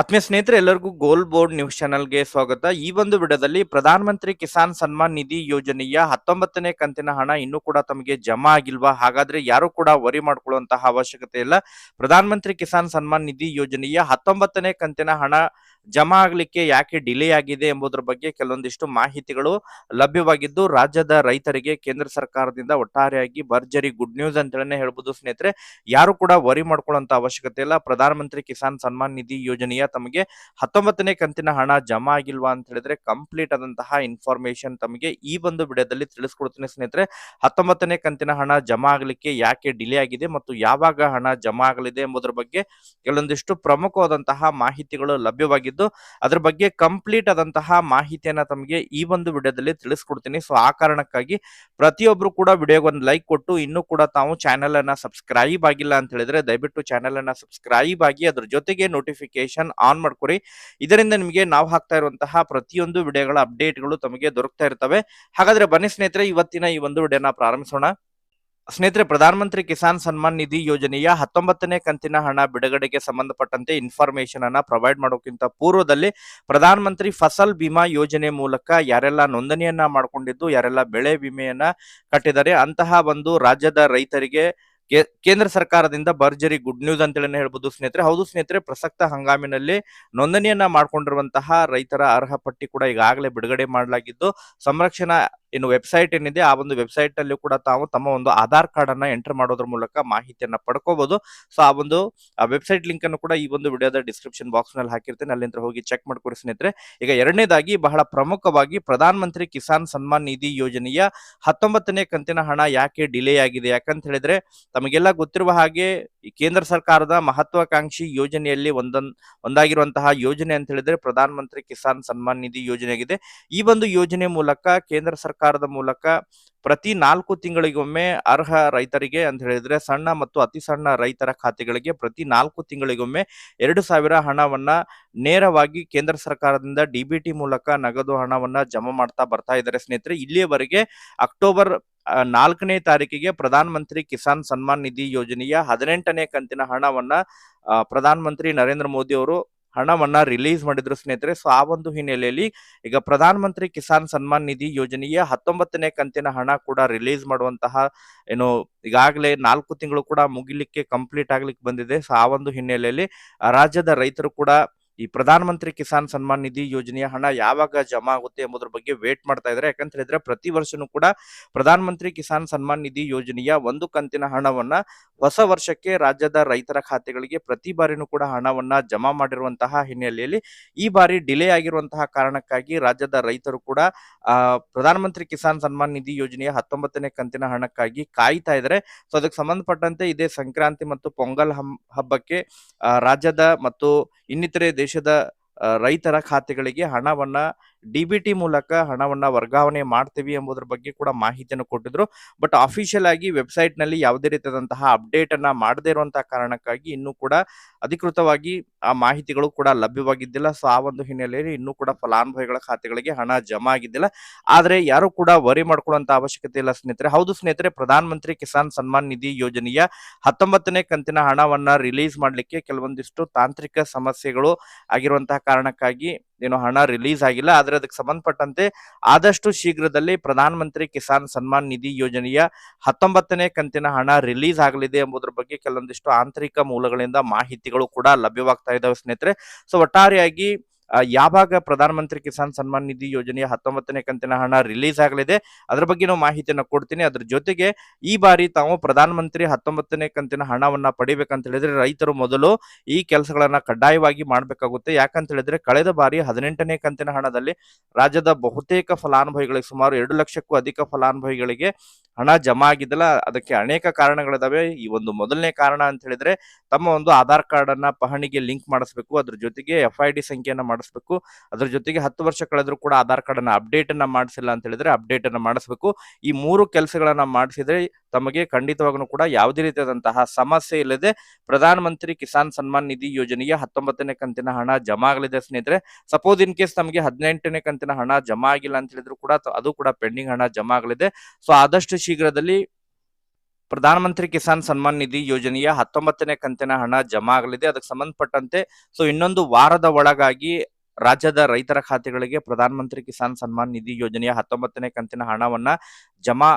ಆತ್ಮೀಯ ಸ್ನೇಹಿತರೆ, ಎಲ್ಲರಿಗೂ ಗೋಲ್ ಬೋರ್ಡ್ ನ್ಯೂಸ್ ಚಾನೆಲ್ಗೆ ಸ್ವಾಗತ. ಈ ಒಂದು ವಿಡಿಯೋದಲ್ಲಿ ಪ್ರಧಾನಮಂತ್ರಿ ಕಿಸಾನ್ ಸನ್ಮಾನ್ ನಿಧಿ ಯೋಜನೆಯ ಹತ್ತೊಂಬತ್ತನೇ ಕಂತಿನ ಹಣ ಇನ್ನೂ ಕೂಡ ತಮಗೆ ಜಮಾ ಆಗಿಲ್ವಾ? ಹಾಗಾದ್ರೆ ಯಾರು ಕೂಡ ವರಿ ಮಾಡ್ಕೊಳ್ಳುವಂತಹ ಅವಶ್ಯಕತೆ ಇಲ್ಲ. ಪ್ರಧಾನಮಂತ್ರಿ ಕಿಸಾನ್ ಸನ್ಮಾನ್ ನಿಧಿ ಯೋಜನೆಯ ಹತ್ತೊಂಬತ್ತನೇ ಕಂತಿನ ಹಣ ಜಮಾ ಆಗ್ಲಿಕ್ಕೆ ಯಾಕೆ ಡಿಲೇ ಆಗಿದೆ ಎಂಬುದರ ಬಗ್ಗೆ ಕೆಲವೊಂದಿಷ್ಟು ಮಾಹಿತಿಗಳು ಲಭ್ಯವಾಗಿದ್ದು, ರಾಜ್ಯದ ರೈತರಿಗೆ ಕೇಂದ್ರ ಸರ್ಕಾರದಿಂದ ಒಟ್ಟಾರೆಯಾಗಿ ಭರ್ಜರಿ ಗುಡ್ ನ್ಯೂಸ್ ಅಂತೇಳಿ ಹೇಳ್ಬೋದು ಸ್ನೇಹಿತರೆ. ಯಾರು ಕೂಡ ವರಿ ಮಾಡ್ಕೊಳ್ಳುವಂತ ಅವಶ್ಯಕತೆ ಇಲ್ಲ. ಪ್ರಧಾನಮಂತ್ರಿ ಕಿಸಾನ್ ಸನ್ಮಾನ್ ನಿಧಿ ಯೋಜನೆಯ ತಮಗೆ ಹತ್ತೊಂಬತ್ತನೇ ಕಂತಿನ ಹಣ ಜಮಾ ಆಗಿಲ್ವಾ ಅಂತ ಹೇಳಿದ್ರೆ ಕಂಪ್ಲೀಟ್ ಆದಂತಹ ಇನ್ಫಾರ್ಮೇಶನ್ ತಮಗೆ ಈ ಒಂದು ವಿಡಿಯೋದಲ್ಲಿ ತಿಳಿಸ್ಕೊಡ್ತೀನಿ ಸ್ನೇಹಿತರೆ. ಹತ್ತೊಂಬತ್ತನೇ ಕಂತಿನ ಹಣ ಜಮಾ ಆಗಲಿಕ್ಕೆ ಯಾಕೆ ಡಿಲೇ ಆಗಿದೆ ಮತ್ತು ಯಾವಾಗ ಹಣ ಜಮಾ ಆಗಲಿದೆ ಎಂಬುದರ ಬಗ್ಗೆ ಕೆಲವೊಂದಿಷ್ಟು ಪ್ರಮುಖವಾದಂತಹ ಮಾಹಿತಿಗಳು ಲಭ್ಯವಾಗಿದ್ದು ಅದ್ರ ಬಗ್ಗೆ ಕಂಪ್ಲೀಟ್ ಆದಂತಹ ಮಾಹಿತಿಯನ್ನ ತಮಗೆ ಈ ಒಂದು ವಿಡಿಯೋದಲ್ಲಿ ತಿಳಿಸ್ಕೊಡ್ತೀನಿ. ಸೊ ಆ ಕಾರಣಕ್ಕಾಗಿ ಪ್ರತಿಯೊಬ್ರು ಕೂಡ ವಿಡಿಯೋಗೆ ಒಂದು ಲೈಕ್ ಕೊಟ್ಟು ಇನ್ನೂ ಕೂಡ ತಾವು ಚಾನೆಲ್ ಅನ್ನ ಸಬ್ಸ್ಕ್ರೈಬ್ ಆಗಿಲ್ಲ ಅಂತ ಹೇಳಿದ್ರೆ ದಯವಿಟ್ಟು ಚಾನೆಲ್ ಅನ್ನ ಸಬ್ಸ್ಕ್ರೈಬ್ ಆಗಿ ಅದ್ರ ಜೊತೆಗೆ ನೋಟಿಫಿಕೇಶನ್ ಆನ್ ಮಾಡ್ಕೊರಿ ಇದರಿಂದ ನಿಮಗೆ ನಾವು ಹಾಕ್ತಾ ಇರುವಂತಹ ಪ್ರತಿಯೊಂದು ವಿಡಿಯೋಗಳ ಅಪ್ಡೇಟ್ಗಳು ತಮಗೆ ದೊರಕ್ತಾ ಇರ್ತವೆ. ಹಾಗಾದ್ರೆ ಬನ್ನಿ ಸ್ನೇಹಿತರೆ, ಇವತ್ತಿನ ಈ ಒಂದು ವಿಡಿಯೋನ ಪ್ರಾರಂಭಿಸೋಣ. ಸ್ನೇಹಿತರೆ, ಪ್ರಧಾನಮಂತ್ರಿ ಕಿಸಾನ್ ಸನ್ಮಾನ್ ನಿಧಿ ಯೋಜನೆಯ ಹತ್ತೊಂಬತ್ತನೇ ಕಂತಿನ ಹಣ ಬಿಡುಗಡೆಗೆ ಸಂಬಂಧಪಟ್ಟಂತೆ ಇನ್ಫಾರ್ಮೇಶನ್ ಅನ್ನ ಪ್ರೊವೈಡ್ ಮಾಡೋಕ್ಕಿಂತ ಪೂರ್ವದಲ್ಲಿ ಪ್ರಧಾನಮಂತ್ರಿ ಫಸಲ್ ಬಿಮಾ ಯೋಜನೆ ಮೂಲಕ ಯಾರೆಲ್ಲ ನೋಂದಣಿಯನ್ನ ಮಾಡ್ಕೊಂಡಿದ್ದು, ಯಾರೆಲ್ಲ ಬೆಳೆ ವಿಮೆಯನ್ನ ಕಟ್ಟಿದ್ದಾರೆ, ಅಂತಹ ಒಂದು ರಾಜ್ಯದ ರೈತರಿಗೆ ಕೇಂದ್ರ ಸರ್ಕಾರದಿಂದ ಭರ್ಜರಿ ಗುಡ್ ನ್ಯೂಸ್ ಅಂತೇಳಿ ಹೇಳ್ಬೋದು ಸ್ನೇಹಿತರೆ. ಹೌದು ಸ್ನೇಹಿತರೆ, ಪ್ರಸಕ್ತ ಹಂಗಾಮಿನಲ್ಲಿ ನೋಂದಣಿಯನ್ನ ಮಾಡ್ಕೊಂಡಿರುವಂತಹ ರೈತರ ಅರ್ಹ ಪಟ್ಟಿ ಕೂಡ ಈಗಾಗಲೇ ಬಿಡುಗಡೆ ಮಾಡಲಾಗಿದ್ದು, ಸಂರಕ್ಷಣಾ ಏನು ವೆಬ್ಸೈಟ್ ಏನಿದೆ, ಆ ಒಂದು ವೆಬ್ಸೈಟ್ ಅಲ್ಲಿ ಕೂಡ ತಾವು ತಮ್ಮ ಒಂದು ಆಧಾರ್ ಕಾರ್ಡ್ ಅನ್ನ ಎಂಟರ್ ಮಾಡೋದ್ರ ಮೂಲಕ ಮಾಹಿತಿಯನ್ನ ಪಡ್ಕೋಬಹುದು ಸೊ ಆ ಒಂದು ವೆಬ್ಸೈಟ್ ಲಿಂಕ್ ಅನ್ನು ಕೂಡ ಈ ಒಂದು ವಿಡಿಯೋದ ಡಿಸ್ಕ್ರಿಪ್ಷನ್ ಬಾಕ್ಸ್ನಲ್ಲಿ ಹಾಕಿರ್ತೇನೆ. ಅಲ್ಲಿಂದ ಹೋಗಿ ಚೆಕ್ ಮಾಡ್ಕೊರಿ ಸ್ನೇಹಿತರೆ. ಈಗ ಎರಡನೇದಾಗಿ ಬಹಳ ಪ್ರಮುಖವಾಗಿ ಪ್ರಧಾನ ಮಂತ್ರಿ ಕಿಸಾನ್ ಸನ್ಮಾನ್ ನಿಧಿ ಯೋಜನೆಯ ಹತ್ತೊಂಬತ್ತನೇ ಕಂತಿನ ಹಣ ಯಾಕೆ ಡಿಲೇ ಆಗಿದೆ? ಯಾಕಂತ ಹೇಳಿದ್ರೆ, ತಮಗೆಲ್ಲ ಗೊತ್ತಿರುವ ಹಾಗೆ ಕೇಂದ್ರ ಸರ್ಕಾರದ ಮಹತ್ವಾಕಾಂಕ್ಷಿ ಯೋಜನೆಯಲ್ಲಿ ಒಂದೊಂದ್, ಒಂದಾಗಿರುವಂತಹ ಯೋಜನೆ ಅಂತ ಹೇಳಿದ್ರೆ ಪ್ರಧಾನ ಮಂತ್ರಿ ಕಿಸಾನ್ ಸನ್ಮಾನ್ ನಿಧಿ ಯೋಜನೆ ಆಗಿದೆ ಈ ಒಂದು ಯೋಜನೆ ಮೂಲಕ ಕೇಂದ್ರ ಸರ್ಕಾರದ ಮೂಲಕ ಪ್ರತಿ ನಾಲ್ಕು ತಿಂಗಳಿಗೊಮ್ಮೆ ಅರ್ಹ ರೈತರಿಗೆ ಅಂತ ಹೇಳಿದ್ರೆ ಸಣ್ಣ ಮತ್ತು ಅತಿ ಸಣ್ಣ ರೈತರ ಖಾತೆಗಳಿಗೆ ಪ್ರತಿ ನಾಲ್ಕು ತಿಂಗಳಿಗೊಮ್ಮೆ ಎರಡು ಸಾವಿರ ಹಣವನ್ನ ನೇರವಾಗಿ ಕೇಂದ್ರ ಸರ್ಕಾರದಿಂದ ಡಿಬಿಟಿ ಮೂಲಕ ನಗದು ಹಣವನ್ನ ಜಮಾ ಮಾಡ್ತಾ ಬರ್ತಾ ಇದ್ದಾರೆ ಸ್ನೇಹಿತರೆ. ಇಲ್ಲಿಯವರೆಗೆ ಅಕ್ಟೋಬರ್ ನಾಲ್ಕನೇ ತಾರೀಕಿಗೆ ಪ್ರಧಾನ ಮಂತ್ರಿ ಕಿಸಾನ್ ಸನ್ಮಾನ್ ನಿಧಿ ಯೋಜನೆಯ ಹದಿನೆಂಟನೇ ಕಂತಿನ ಹಣವನ್ನ ಪ್ರಧಾನ ಮಂತ್ರಿ ನರೇಂದ್ರ ಮೋದಿ ಅವರು ಹಣವನ್ನ ರಿಲೀಸ್ ಮಾಡಿದ್ರು ಸ್ನೇಹಿತರೆ. ಸೊ ಆ ಒಂದು ಹಿನ್ನೆಲೆಯಲ್ಲಿ ಈಗ ಪ್ರಧಾನ ಮಂತ್ರಿ ಕಿಸಾನ್ ಸನ್ಮಾನ್ ನಿಧಿ ಯೋಜನೆಯ ಹತ್ತೊಂಬತ್ತನೇ ಕಂತಿನ ಹಣ ಕೂಡ ರಿಲೀಸ್ ಮಾಡುವಂತಹ ಏನು ಈಗಾಗಲೇ ನಾಲ್ಕು ತಿಂಗಳು ಕೂಡ ಮುಗಿಲಿಕ್ಕೆ ಕಂಪ್ಲೀಟ್ ಆಗ್ಲಿಕ್ಕೆ ಬಂದಿದೆ. ಸೊ ಆ ಒಂದು ಹಿನ್ನೆಲೆಯಲ್ಲಿ ರಾಜ್ಯದ ರೈತರು ಕೂಡ ಈ ಪ್ರಧಾನ ಮಂತ್ರಿ ಕಿಸಾನ್ ಸನ್ಮಾನ್ ನಿಧಿ ಯೋಜನೆಯ ಹಣ ಯಾವಾಗ ಜಮಾ ಆಗುತ್ತೆ ಎಂಬುದ್ರ ಬಗ್ಗೆ ವೇಟ್ ಮಾಡ್ತಾ ಇದ್ದಾರೆ. ಯಾಕಂತ ಹೇಳಿದ್ರೆ ಪ್ರತಿ ವರ್ಷನೂ ಕೂಡ ಪ್ರಧಾನ ಮಂತ್ರಿ ಕಿಸಾನ್ ಸನ್ಮಾನ್ ನಿಧಿ ಯೋಜನೆಯ ಒಂದು ಕಂತಿನ ಹಣವನ್ನ ಹೊಸ ವರ್ಷಕ್ಕೆ ರಾಜ್ಯದ ರೈತರ ಖಾತೆಗಳಿಗೆ ಪ್ರತಿ ಬಾರಿನೂ ಕೂಡ ಹಣವನ್ನ ಜಮಾ ಮಾಡಿರುವಂತಹ ಹಿನ್ನೆಲೆಯಲ್ಲಿ ಈ ಬಾರಿ ಡಿಲೇ ಆಗಿರುವಂತಹ ಕಾರಣಕ್ಕಾಗಿ ರಾಜ್ಯದ ರೈತರು ಕೂಡ, ಆ ಪ್ರಧಾನಮಂತ್ರಿ ಕಿಸಾನ್ ಸನ್ಮಾನ್ ನಿಧಿ ಯೋಜನೆಯ ಹತ್ತೊಂಬತ್ತನೇ ಕಂತಿನ ಹಣಕ್ಕಾಗಿ ಕಾಯ್ತಾ ಇದ್ದಾರೆ. ಸೊ ಅದಕ್ಕೆ ಸಂಬಂಧಪಟ್ಟಂತೆ ಇದೇ ಸಂಕ್ರಾಂತಿ ಮತ್ತು ಪೊಂಗಲ್ ಹಬ್ಬಕ್ಕೆ ರಾಜ್ಯದ ಮತ್ತು ಇನ್ನಿತರೆ ದೇಶದ ರೈತರ ಖಾತೆಗಳಿಗೆ ಹಣವನ್ನ ಡಿಬಿಟಿ ಮೂಲಕ ಹಣವನ್ನ ವರ್ಗಾವಣೆ ಮಾಡ್ತೀವಿ ಎಂಬುದರ ಬಗ್ಗೆ ಕೂಡ ಮಾಹಿತಿಯನ್ನು ಕೊಟ್ಟಿದ್ರು. ಬಟ್ ಅಫಿಷಿಯಲ್ ಆಗಿ ವೆಬ್ಸೈಟ್ನಲ್ಲಿ ಯಾವುದೇ ರೀತಿಯಾದಂತಹ ಅಪ್ಡೇಟ್ ಅನ್ನ ಮಾಡದೇ ಇರುವಂತಹ ಕಾರಣಕ್ಕಾಗಿ ಇನ್ನೂ ಕೂಡ ಅಧಿಕೃತವಾಗಿ ಆ ಮಾಹಿತಿಗಳು ಕೂಡ ಲಭ್ಯವಾಗಿದ್ದಿಲ್ಲ. ಸೊ ಆ ಒಂದು ಹಿನ್ನೆಲೆಯಲ್ಲಿ ಇನ್ನೂ ಕೂಡ ಫಲಾನುಭವಿಗಳ ಖಾತೆಗಳಿಗೆ ಹಣ ಜಮಾ ಆಗಿದ್ದಿಲ್ಲ. ಆದ್ರೆ ಯಾರು ಕೂಡ ವರಿ ಮಾಡ್ಕೊಳ್ಳುವಂತ ಅವಶ್ಯಕತೆ ಇಲ್ಲ ಸ್ನೇಹಿತರೆ. ಹೌದು ಸ್ನೇಹಿತರೆ ಪ್ರಧಾನ ಮಂತ್ರಿ ಕಿಸಾನ್ ಸನ್ಮಾನ್ ನಿಧಿ ಯೋಜನೆಯ ಹತ್ತೊಂಬತ್ತನೇ ಕಂತಿನ ಹಣವನ್ನ ರಿಲೀಸ್ ಮಾಡಲಿಕ್ಕೆ ಕೆಲವೊಂದಿಷ್ಟು ತಾಂತ್ರಿಕ ಸಮಸ್ಯೆಗಳು ಆಗಿರುವಂತಹ ಕಾರಣಕ್ಕಾಗಿ ಏನು ಹಣ ರಿಲೀಸ್ ಆಗಿಲ್ಲ, ಆದರೆ ಅದಕ್ಕೆ ಸಂಬಂಧಪಟ್ಟಂತೆ ಆದಷ್ಟು ಶೀಘ್ರದಲ್ಲಿ ಪ್ರಧಾನ ಮಂತ್ರಿ ಕಿಸಾನ್ ಸನ್ಮಾನ್ ನಿಧಿ ಯೋಜನೆಯ ಹತ್ತೊಂಬತ್ತನೇ ಕಂತಿನ ಹಣ ರಿಲೀಸ್ ಆಗಲಿದೆ ಎಂಬುದರ ಬಗ್ಗೆ ಕೆಲವೊಂದಿಷ್ಟು ಆಂತರಿಕ ಮೂಲಗಳಿಂದ ಮಾಹಿತಿಗಳು ಕೂಡ ಲಭ್ಯವಾಗ್ತಾ ಇದ್ದಾವೆ ಸ್ನೇಹಿತರೆ. ಸೊ ಒಟ್ಟಾರೆಯಾಗಿ ಯಾವಾಗ ಪ್ರಧಾನ ಮಂತ್ರಿ ಕಿಸಾನ್ ಸನ್ಮಾನ್ ನಿಧಿ ಯೋಜನೆಯ ಹತ್ತೊಂಬತ್ತನೇ ಕಂತಿನ ಹಣ ರಿಲೀಸ್ ಆಗಲಿದೆ, ಅದರ ಬಗ್ಗೆ ನಾವು ಮಾಹಿತಿಯನ್ನು ಕೊಡ್ತೀನಿ. ಅದ್ರ ಜೊತೆಗೆ ಈ ಬಾರಿ ತಾವು ಪ್ರಧಾನಮಂತ್ರಿ ಹತ್ತೊಂಬತ್ತನೇ ಕಂತಿನ ಹಣವನ್ನ ಪಡಿಬೇಕಂತ ಹೇಳಿದ್ರೆ ರೈತರು ಮೊದಲು ಈ ಕೆಲಸಗಳನ್ನ ಕಡ್ಡಾಯವಾಗಿ ಮಾಡಬೇಕಾಗುತ್ತೆ. ಯಾಕಂತ ಹೇಳಿದ್ರೆ ಕಳೆದ ಬಾರಿ ಹದಿನೆಂಟನೇ ಕಂತಿನ ಹಣದಲ್ಲಿ ರಾಜ್ಯದ ಬಹುತೇಕ ಫಲಾನುಭವಿಗಳಿಗೆ ಸುಮಾರು ಎರಡು ಲಕ್ಷಕ್ಕೂ ಅಧಿಕ ಫಲಾನುಭವಿಗಳಿಗೆ ಹಣ ಜಮಾ ಆಗಿದ್ದಲ್ಲ ಅದಕ್ಕೆ ಅನೇಕ ಕಾರಣಗಳಿದಾವೆ. ಈ ಒಂದು ಮೊದಲನೇ ಕಾರಣ ಅಂತ ಹೇಳಿದ್ರೆ ತಮ್ಮ ಒಂದು ಆಧಾರ್ ಕಾರ್ಡ್ ಅನ್ನ ಪಹಣಿಗೆ ಲಿಂಕ್ ಮಾಡಿಸ್ಬೇಕು, ಅದ್ರ ಜೊತೆಗೆ ಎಫ್ ಐ ಡಿ ಸಂಖ್ಯೆಯನ್ನ ಮಾಡಿಸ್ಬೇಕು. ಅದ್ರ ಜೊತೆಗೆ ಹತ್ತು ವರ್ಷ ಕಳೆದ್ರು ಕೂಡ ಆಧಾರ್ ಕಾರ್ಡ್ ಅನ್ನ ಅಪ್ಡೇಟ್ ಅನ್ನ ಮಾಡಿಸಿಲ್ಲ ಅಂತ ಹೇಳಿದ್ರೆ ಅಪ್ಡೇಟ್ ಅನ್ನ ಮಾಡಿಸ್ಬೇಕು. ಈ ಮೂರು ಕೆಲಸಗಳನ್ನ ಮಾಡಿಸಿದ್ರೆ ತಮಗೆ ಖಂಡಿತವಾಗ್ಲೂ ಕೂಡ ಯಾವುದೇ ರೀತಿಯಾದಂತಹ ಸಮಸ್ಯೆ ಇಲ್ಲದೆ ಪ್ರಧಾನ ಮಂತ್ರಿ ಕಿಸಾನ್ ಸನ್ಮಾನ್ ನಿಧಿ ಯೋಜನೆಗೆ ಹತ್ತೊಂಬತ್ತನೇ ಕಂತಿನ ಹಣ ಜಮಾ ಆಗಲಿದೆ ಸ್ನೇಹಿತರೆ. ಸಪೋಸ್ ಇನ್ ಕೇಸ್ ನಮಗೆ ಹದಿನೆಂಟನೇ ಕಂತಿನ ಹಣ ಜಮಾ ಆಗಿಲ್ಲ ಅಂತ ಹೇಳಿದ್ರು ಕೂಡ ಅದು ಕೂಡ ಪೆಂಡಿಂಗ್ ಹಣ ಜಮಾ ಆಗಲಿದೆ. ಸೊ ಆದಷ್ಟು ಶೀಘ್ರದಲ್ಲಿ ಪ್ರಧಾನಮಂತ್ರಿ ಕಿಸಾನ್ ಸನ್ಮಾನ್ ನಿಧಿ ಯೋಜನೆಯ ಹತ್ತೊಂಬತ್ತನೇ ಕಂತಿನ ಹಣ ಜಮಾ ಆಗಲಿದೆ. ಅದಕ್ಕೆ ಸಂಬಂಧಪಟ್ಟಂತೆ ಸೊ ಇನ್ನೊಂದು ವಾರದ ಒಳಗಾಗಿ ರಾಜ್ಯದ ರೈತರ ಖಾತೆಗಳಿಗೆ ಪ್ರಧಾನಮಂತ್ರಿ ಕಿಸಾನ್ ಸನ್ಮಾನ್ ನಿಧಿ ಯೋಜನೆಯ ಹತ್ತೊಂಬತ್ತನೇ ಕಂತಿನ ಹಣವನ್ನ ಜಮಾ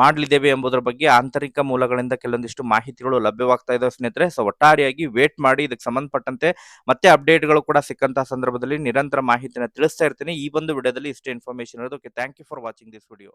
ಮಾಡಲಿದ್ದೇವೆ ಎಂಬುದರ ಬಗ್ಗೆ ಆಂತರಿಕ ಮೂಲಗಳಿಂದ ಕೆಲವೊಂದಿಷ್ಟು ಮಾಹಿತಿಗಳು ಲಭ್ಯವಾಗ್ತಾ ಇದಾವೆ ಸ್ನೇಹಿತರೆ. ಸೊ ಒಟ್ಟಾರೆಯಾಗಿ ವೇಟ್ ಮಾಡಿ, ಇದಕ್ಕೆ ಸಂಬಂಧಪಟ್ಟಂತೆ ಮತ್ತೆ ಅಪ್ಡೇಟ್ಗಳು ಕೂಡ ಸಿಕ್ಕಂತಹ ಸಂದರ್ಭದಲ್ಲಿ ನಿರಂತರ ಮಾಹಿತಿನ ತಿಳಿಸ್ತಾ ಇರ್ತೀನಿ. ಈ ಒಂದು ವಿಡಿಯೋದಲ್ಲಿ ಇಷ್ಟೇ ಇನ್ಫಾರ್ಮೇಶನ್ ಇರೋದು. Okay thank you for watching this video